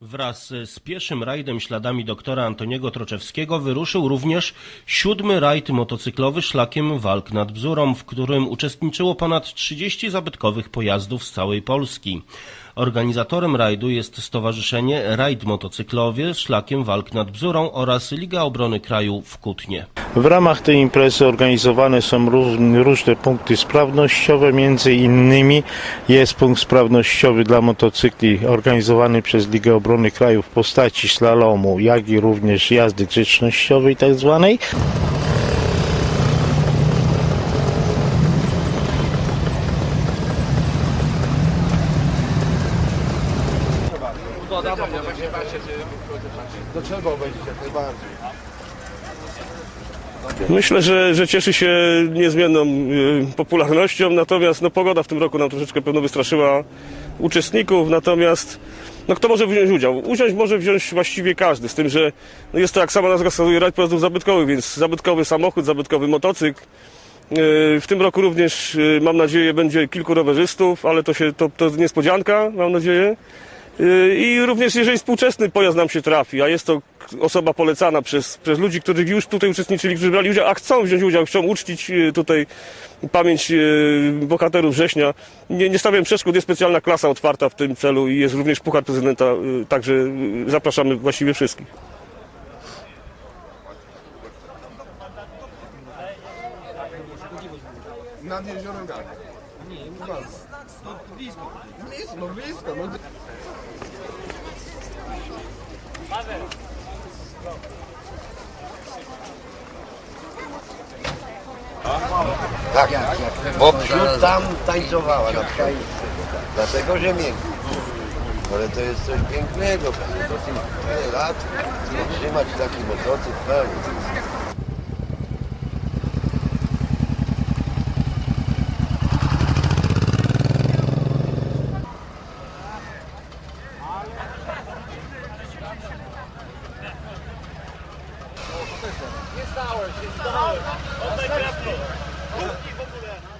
Wraz z pieszym rajdem śladami doktora Antoniego Troczewskiego wyruszył również siódmy rajd motocyklowy szlakiem walk nad Bzurą, w którym uczestniczyło ponad 30 zabytkowych pojazdów z całej Polski. Organizatorem rajdu jest Stowarzyszenie Rajd Motocyklowy szlakiem walk nad Bzurą oraz Liga Obrony Kraju w Kutnie. W ramach tej imprezy organizowane są róż- różne punkty sprawnościowe, między innymi jest punkt sprawnościowy dla motocykli organizowany przez Ligę Obrony Kraju w postaci slalomu, jak i również jazdy grzecznościowej tak zwanej. Myślę, że, że cieszy się niezmienną y, popularnością, natomiast no, pogoda w tym roku nam troszeczkę pewno wystraszyła uczestników, natomiast no, kto może wziąć udział? Usiąść może wziąć właściwie każdy, z tym, że no, jest to jak sama nazwa wskazuje rajd pojazdów zabytkowych, więc zabytkowy samochód, zabytkowy motocykl. Y, W tym roku również y, mam nadzieję będzie kilku rowerzystów, ale to, się, to, to niespodzianka, mam nadzieję. Y, I również jeżeli współczesny pojazd nam się trafi, a jest to osoba polecana przez, przez ludzi, którzy już tutaj uczestniczyli, którzy brali udział, a chcą wziąć udział, chcą uczcić y, tutaj pamięć y, bohaterów września. Nie, nie stawiam przeszkód, jest specjalna klasa otwarta w tym celu i jest również puchar prezydenta, y, także y, zapraszamy właściwie wszystkich. Nad jeziorem Gard. Nie, no blisko. Blisko, no blisko. No. Tak, bo wśród tam tańcowała na przykład. Dlatego, że miękko. Ale to jest coś pięknego, panie. Tym tyle lat trzymać taki motocykl pełny. Jest ours, jest ours. Oddaj piastko. Polski w ogóle.